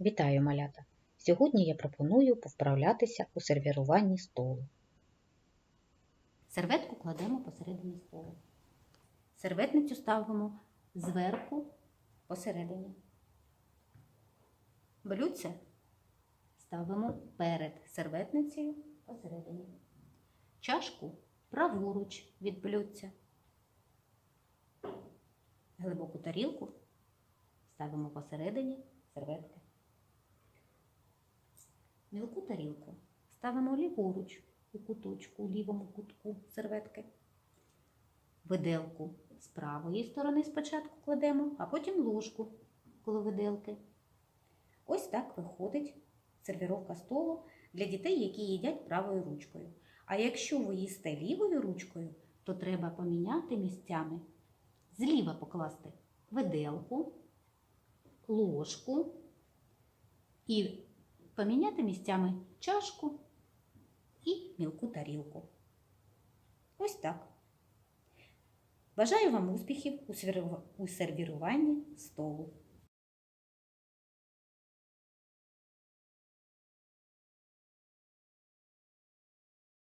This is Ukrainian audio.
Вітаю, малята! Сьогодні я пропоную повправлятися у сервіруванні столу. Серветку кладемо посередині столу. Серветницю ставимо зверху посередині. Блюдце ставимо перед серветницею посередині. Чашку праворуч від блюдця. Глибоку тарілку ставимо посередині серветки. Мілку тарілку ставимо ліворуч у куточку, у лівому кутку серветки. Виделку з правої сторони спочатку кладемо, а потім ложку коло виделки. Ось так виходить сервіровка столу для дітей, які їдять правою ручкою. А якщо ви їсте лівою ручкою, то треба поміняти місцями. Зліва покласти виделку, ложку і поміняти місцями чашку і мілку тарілку. Ось так. Бажаю вам успіхів у сервіруванні столу.